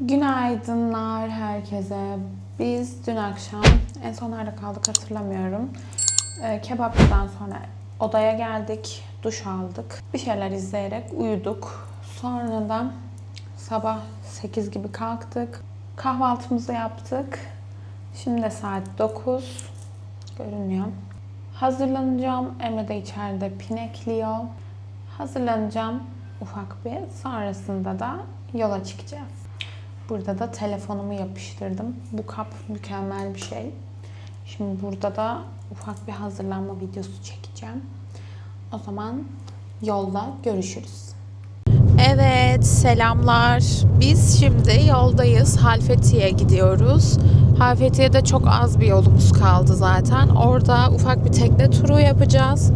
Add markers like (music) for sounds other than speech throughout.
Günaydınlar herkese. Biz dün akşam en son nerede kaldık hatırlamıyorum. Ee, kebapçıdan sonra odaya geldik, duş aldık. Bir şeyler izleyerek uyuduk. Sonra da sabah 8 gibi kalktık. Kahvaltımızı yaptık. Şimdi de saat 9. Görünmüyor. Hazırlanacağım. Emre de içeride pinekliyor. Hazırlanacağım ufak bir. Sonrasında da yola çıkacağız. Burada da telefonumu yapıştırdım. Bu kap mükemmel bir şey. Şimdi burada da ufak bir hazırlanma videosu çekeceğim. O zaman yolda görüşürüz. Evet, selamlar. Biz şimdi yoldayız. Halfeti'ye gidiyoruz. Halfeti'ye çok az bir yolumuz kaldı zaten. Orada ufak bir tekne turu yapacağız.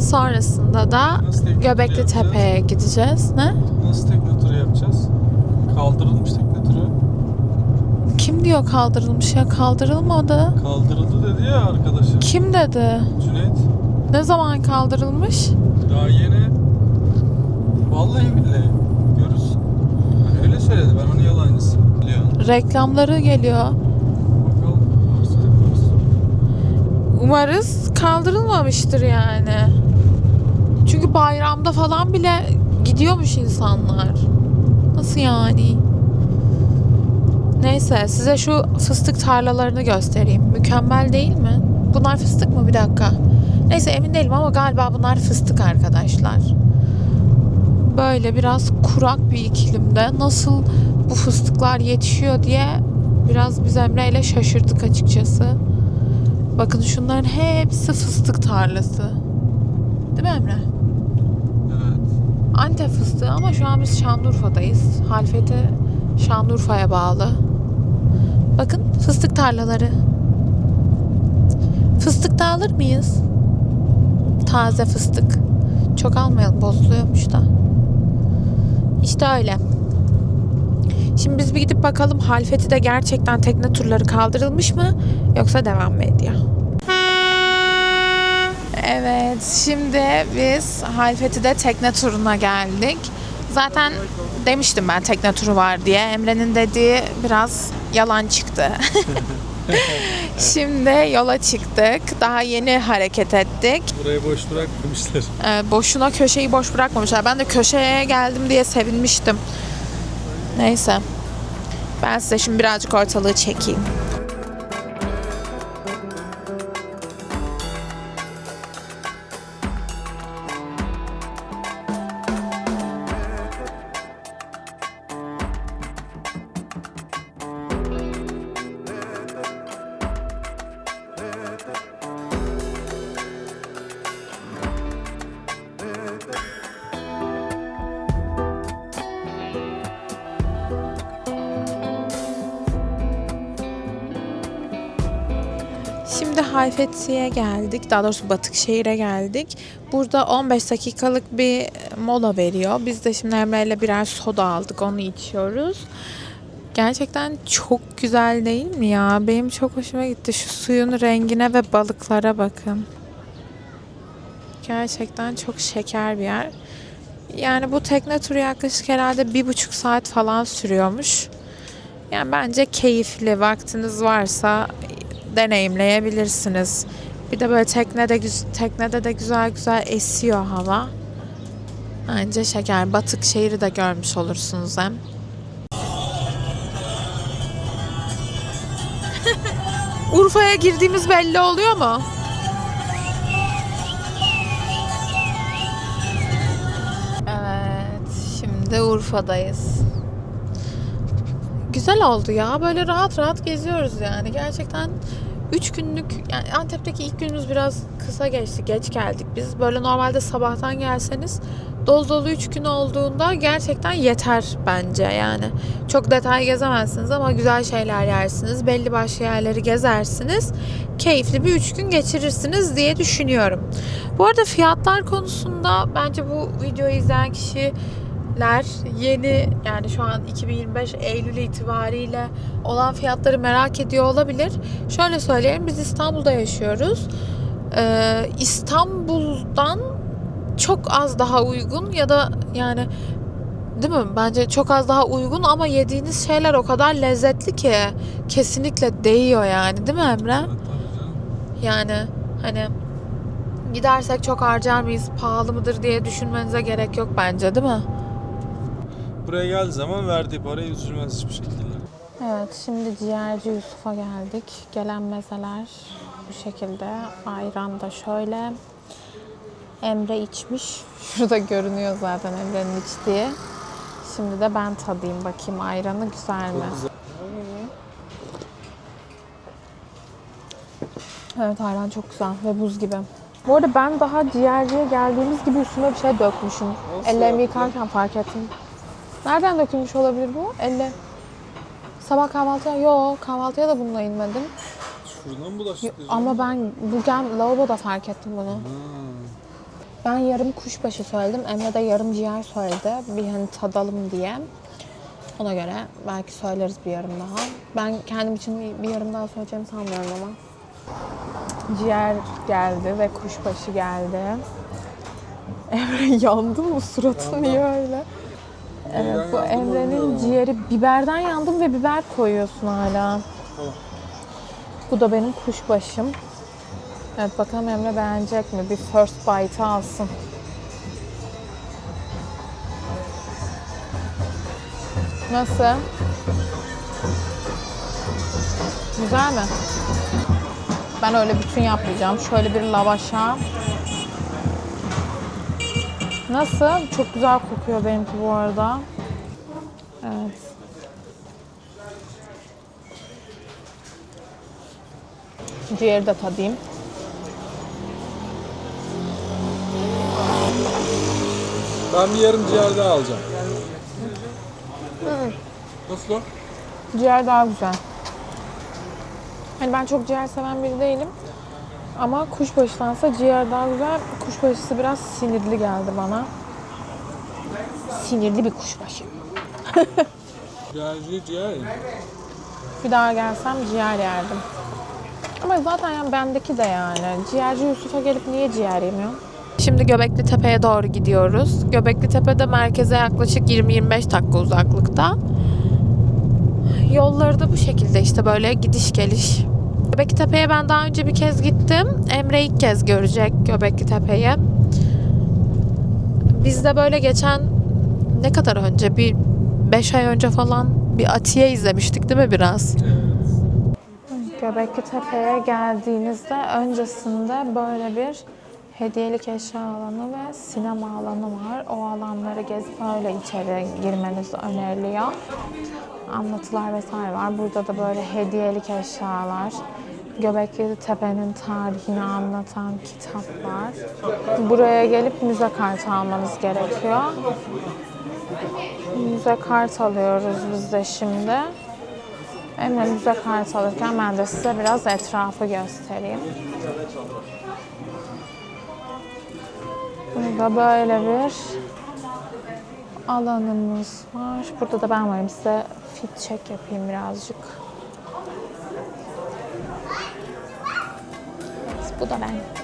Sonrasında da Göbekli? Tepe'ye gideceğiz. Ne? Nasıl tekne turu yapacağız? Kaldırılmış tekne turu. Kim diyor kaldırılmış ya? Kaldırılmadı. Kaldırıldı dedi ya arkadaşı. Kim dedi? Cüneyt. Ne zaman kaldırılmış? Daha yeni. Vallahi billahi. Görürsün. Yani öyle söyledi. Ben onu yalancısı. Biliyorsun. Reklamları geliyor. Bakalım. Varsa yaparız. Umarız kaldırılmamıştır yani. Çünkü bayramda falan bile gidiyormuş insanlar. Nasıl yani? Neyse size şu fıstık tarlalarını göstereyim. Mükemmel değil mi? Bunlar fıstık mı? Bir dakika. Neyse emin değilim ama galiba bunlar fıstık arkadaşlar. Böyle biraz kurak bir iklimde nasıl bu fıstıklar yetişiyor diye biraz biz Emre ile şaşırdık açıkçası. Bakın şunların hepsi fıstık tarlası. Değil mi Emre? Antep fıstığı ama şu an biz Şanlıurfa'dayız. Halfeti Şanlıurfa'ya bağlı. Bakın fıstık tarlaları. Fıstık da alır mıyız? Taze fıstık. Çok almayalım bozuluyormuş da. İşte öyle. Şimdi biz bir gidip bakalım Halfeti'de gerçekten tekne turları kaldırılmış mı yoksa devam mı ediyor? Evet, şimdi biz Halfeti'de tekne turuna geldik. Zaten demiştim ben tekne turu var diye. Emre'nin dediği biraz yalan çıktı. (laughs) (laughs) şimdi yola çıktık. Daha yeni hareket ettik. Burayı boş bırakmamışlar. Ee, boşuna köşeyi boş bırakmamışlar. Ben de köşeye geldim diye sevinmiştim. Neyse. Ben size şimdi birazcık ortalığı çekeyim. Şimdi Halfeti'ye geldik. Daha doğrusu Batıkşehir'e geldik. Burada 15 dakikalık bir mola veriyor. Biz de şimdi Emre ile birer soda aldık. Onu içiyoruz. Gerçekten çok güzel değil mi ya? Benim çok hoşuma gitti. Şu suyun rengine ve balıklara bakın. Gerçekten çok şeker bir yer. Yani bu tekne turu yaklaşık herhalde bir buçuk saat falan sürüyormuş. Yani bence keyifli. Vaktiniz varsa deneyimleyebilirsiniz. Bir de böyle teknede teknede de güzel güzel esiyor hava. Bence şeker. Batık şehri de görmüş olursunuz hem. (laughs) Urfa'ya girdiğimiz belli oluyor mu? Evet, şimdi Urfa'dayız. Güzel oldu ya. Böyle rahat rahat geziyoruz yani. Gerçekten 3 günlük yani Antep'teki ilk günümüz biraz kısa geçti. Geç geldik biz. Böyle normalde sabahtan gelseniz dolu dolu 3 gün olduğunda gerçekten yeter bence yani. Çok detay gezemezsiniz ama güzel şeyler yersiniz. Belli başlı yerleri gezersiniz. Keyifli bir 3 gün geçirirsiniz diye düşünüyorum. Bu arada fiyatlar konusunda bence bu videoyu izleyen kişi ler yeni yani şu an 2025 Eylül itibariyle olan fiyatları merak ediyor olabilir. Şöyle söyleyelim biz İstanbul'da yaşıyoruz. Ee, İstanbul'dan çok az daha uygun ya da yani Değil mi? Bence çok az daha uygun ama yediğiniz şeyler o kadar lezzetli ki kesinlikle değiyor yani değil mi Emre? Yani hani gidersek çok harcar mıyız, pahalı mıdır diye düşünmenize gerek yok bence değil mi? Buraya geldiği zaman verdiği parayı üzülmez hiçbir şekilde. Evet, şimdi ciğerci Yusuf'a geldik. Gelen mezeler bu şekilde. Ayran da şöyle. Emre içmiş. (laughs) Şurada görünüyor zaten Emre'nin içtiği. Şimdi de ben tadayım bakayım ayranı güzel mi? Güzel. Evet ayran çok güzel ve buz gibi. Bu arada ben daha ciğerciye geldiğimiz gibi üstüme bir şey dökmüşüm. Nasıl Ellerimi yaptın? yıkarken fark ettim. Nereden dökülmüş olabilir bu? Elle. Sabah kahvaltıya, yok kahvaltıya da bununla inmedim. Şuradan mı bulaştık? Ama ben bu gel lavaboda fark ettim bunu. Ben yarım kuşbaşı söyledim. Emre de yarım ciğer söyledi. Bir hani tadalım diye. Ona göre belki söyleriz bir yarım daha. Ben kendim için bir- bir yarım daha söyleyeceğimi sanmıyorum ama. Ciğer geldi ve kuşbaşı geldi. Emre (laughs) yandı mı? Suratı niye öyle? Evet, bu Emre'nin ciğeri. Biberden yandım ve biber koyuyorsun hala. Bu da benim kuşbaşım. Evet bakalım Emre beğenecek mi? Bir first bite alsın. Nasıl? Güzel mi? Ben öyle bütün yapmayacağım. Şöyle bir lavaşa. Nasıl? Çok güzel kokuyor benimki bu arada. Evet. Ciğeri de tadayım. Ben bir yarım ciğer daha alacağım. Nasıl o? Ciğer daha güzel. Hani ben çok ciğer seven biri değilim. Ama kuşbaşıdansa ciğer daha güzel. Kuşbaşısı biraz sinirli geldi bana. Sinirli bir kuşbaşı. (laughs) Ciğerci ciğer. Bir daha gelsem ciğer yerdim. Ama zaten yani bendeki de yani. Ciğerci Yusuf'a gelip niye ciğer yemiyor? Şimdi Göbekli Tepe'ye doğru gidiyoruz. Göbekli Tepe'de merkeze yaklaşık 20-25 dakika uzaklıkta. Yolları da bu şekilde işte böyle gidiş geliş. Göbekli Tepe'ye ben daha önce bir kez gittim. Emre ilk kez görecek Göbekli Tepe'yi. Biz de böyle geçen ne kadar önce bir 5 ay önce falan bir Atiye izlemiştik değil mi biraz? Göbekli Tepe'ye geldiğinizde öncesinde böyle bir hediyelik eşya alanı ve sinema alanı var. O alanları gezip öyle içeri girmeniz öneriliyor. Anlatılar vesaire var. Burada da böyle hediyelik eşyalar, Göbekli Tepe'nin tarihini anlatan kitaplar. Buraya gelip müze kartı almanız gerekiyor. Müze kart alıyoruz biz de şimdi. Emre müze kartı alırken ben de size biraz etrafı göstereyim. Burada böyle bir alanımız var. Burada da ben varım. Size fit check yapayım birazcık. Evet, bu da ben.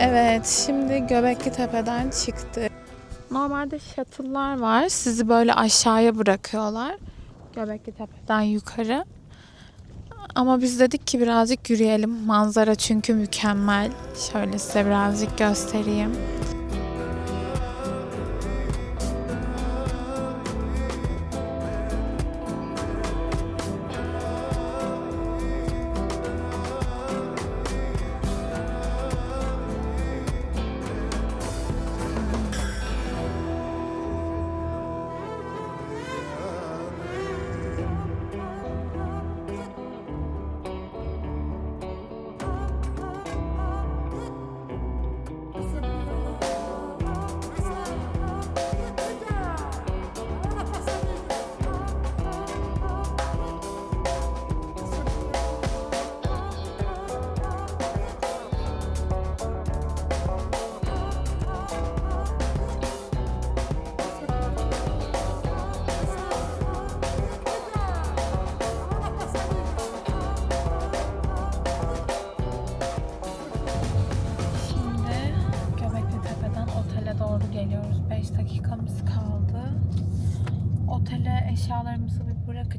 Evet, şimdi Göbekli Tepe'den çıktık. Normalde shuttle'lar var. Sizi böyle aşağıya bırakıyorlar. Göbekli Tepe'den yukarı. Ama biz dedik ki birazcık yürüyelim. Manzara çünkü mükemmel. Şöyle size birazcık göstereyim.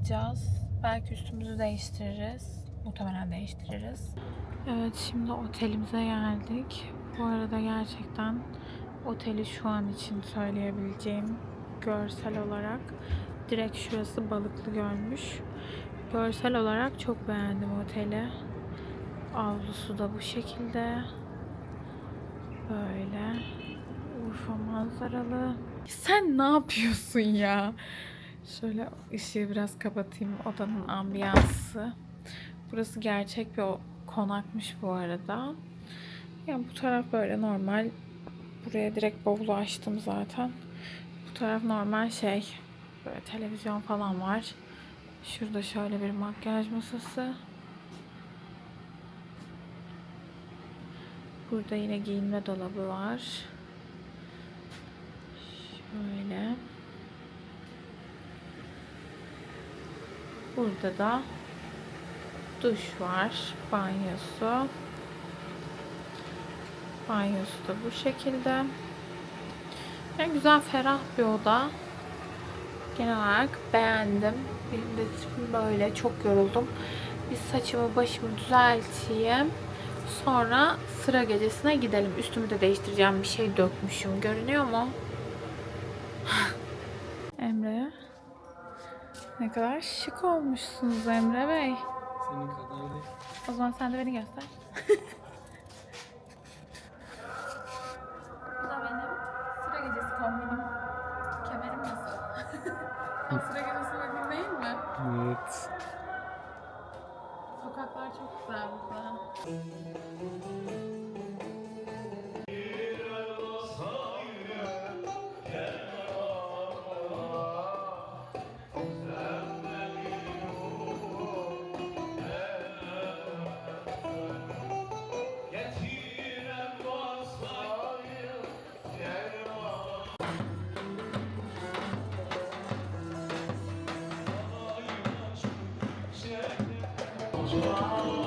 Bir bırakacağız. Belki üstümüzü değiştiririz. Muhtemelen değiştiririz. Evet şimdi otelimize geldik. Bu arada gerçekten oteli şu an için söyleyebileceğim görsel olarak direkt şurası balıklı görmüş. Görsel olarak çok beğendim oteli. Avlusu da bu şekilde. Böyle. Urfa manzaralı. Sen ne yapıyorsun ya? Şöyle ışığı biraz kapatayım. Odanın ambiyansı. Burası gerçek bir konakmış bu arada. Yani bu taraf böyle normal. Buraya direkt bavulu açtım zaten. Bu taraf normal şey. Böyle televizyon falan var. Şurada şöyle bir makyaj masası. Burada yine giyinme dolabı var. Şöyle. Burada da duş var. Banyosu. Banyosu da bu şekilde. Yani güzel ferah bir oda. Genel olarak beğendim. Benim de tipim böyle. Çok yoruldum. Bir saçımı başımı düzelteyim. Sonra sıra gecesine gidelim. Üstümü de değiştireceğim. Bir şey dökmüşüm. Görünüyor mu? Emre. Ne kadar şık olmuşsunuz Emre Bey. Senin kadar değil. O zaman sen de beni göster. (laughs) Çok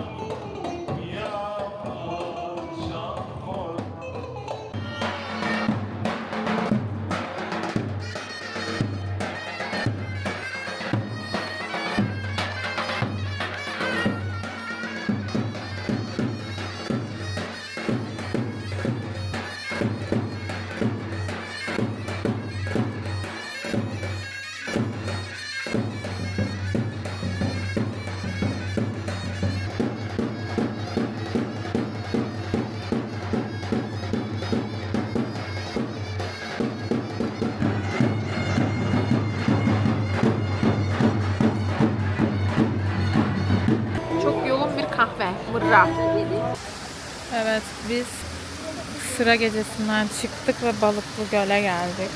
sıra gecesinden çıktık ve Balıklı Göl'e geldik.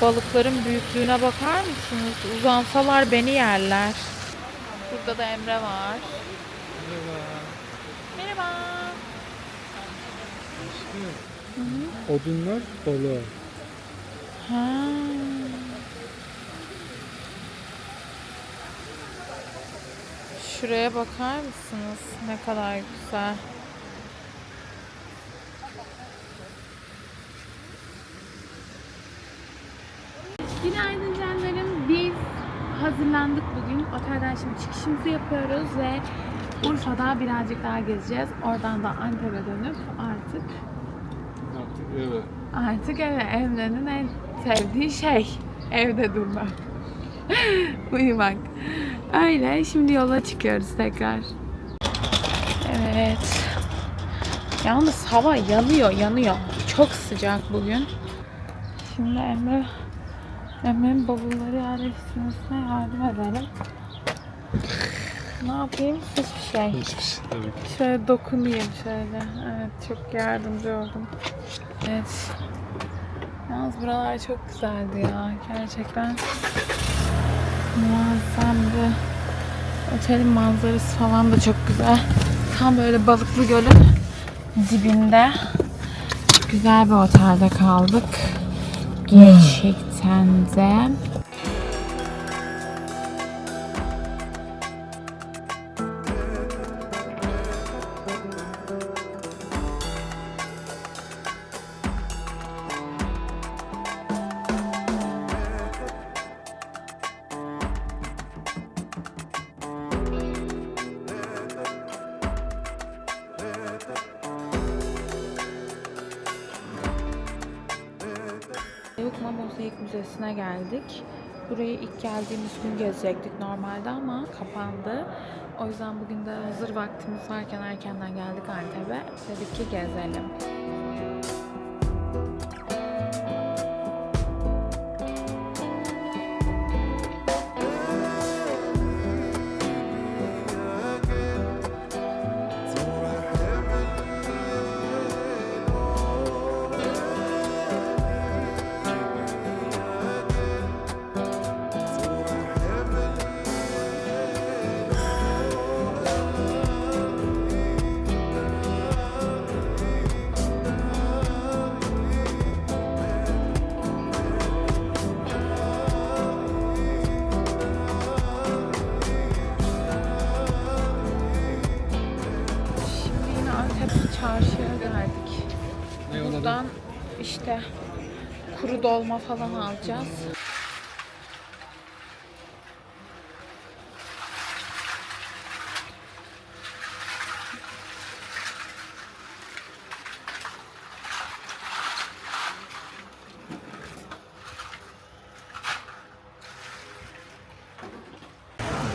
Balıkların büyüklüğüne bakar mısınız? Uzansalar beni yerler. Burada da Emre var. Merhaba. Odunlar balığa. Ha. Şuraya bakar mısınız? Ne kadar güzel. Günaydın canlarım. Biz hazırlandık bugün. Otelden şimdi çıkışımızı yapıyoruz ve Urfa'da birazcık daha gezeceğiz. Oradan da Antep'e dönüp artık Artık evet. Artık eve Emre'nin en sevdiği şey evde durmak. (laughs) Uyumak. Öyle şimdi yola çıkıyoruz tekrar. Evet. Yalnız hava yanıyor yanıyor. Çok sıcak bugün. Şimdi Emre Emre'nin bavulları yerleştirmesine yardım edelim. Ne yapayım? Hiçbir şey. Hiçbir şey tabii ki. Şöyle dokunayım şöyle. Evet çok yardımcı oldum. Evet. Yalnız buralar çok güzeldi ya. Gerçekten muazzamdı. Otelin manzarası falan da çok güzel. Tam böyle Balıklı Göl'ün dibinde güzel bir otelde kaldık. Gerçekten de. Müzesi'ne geldik. Burayı ilk geldiğimiz gün gezecektik normalde ama kapandı. O yüzden bugün de hazır vaktimiz varken erkenden geldik Antep'e. Dedik ki gezelim. Dolma falan alacağız.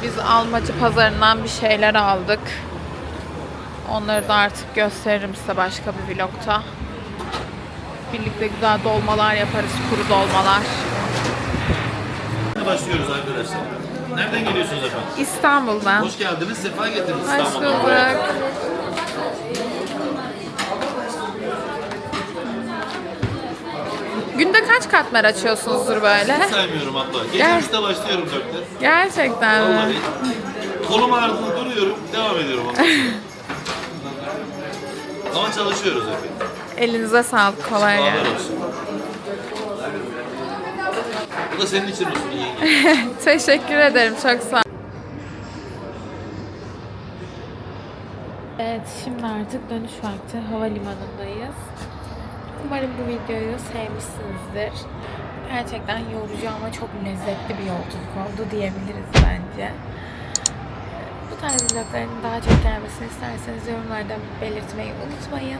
Biz Almacı pazarından bir şeyler aldık. Onları da artık gösteririm size başka bir vlogta. Birlikte güzel dolmalar yaparız, kuru dolmalar. Başlıyoruz arkadaşlar. Nereden geliyorsunuz efendim? İstanbul'dan. Hoş geldiniz, sefa getirdiniz Hoş İstanbul'a. bulduk. Günde kaç katmer açıyorsunuzdur böyle? Saymıyorum abla. Gece Gel. üçte başlıyorum dörtte. Gerçekten Vallahi. mi? Kolum ağrıdı duruyorum, devam ediyorum ama (laughs) çalışıyoruz efendim. Elinize sağlık, kolay gelsin. Bu da senin için olsun yenge. (laughs) Teşekkür ederim, çok sağ Evet, şimdi artık dönüş vakti. Havalimanındayız. Umarım bu videoyu sevmişsinizdir. Gerçekten yorucu ama çok lezzetli bir yolculuk oldu diyebiliriz bence. Bu tarz vlogların daha çok gelmesini isterseniz yorumlarda belirtmeyi unutmayın.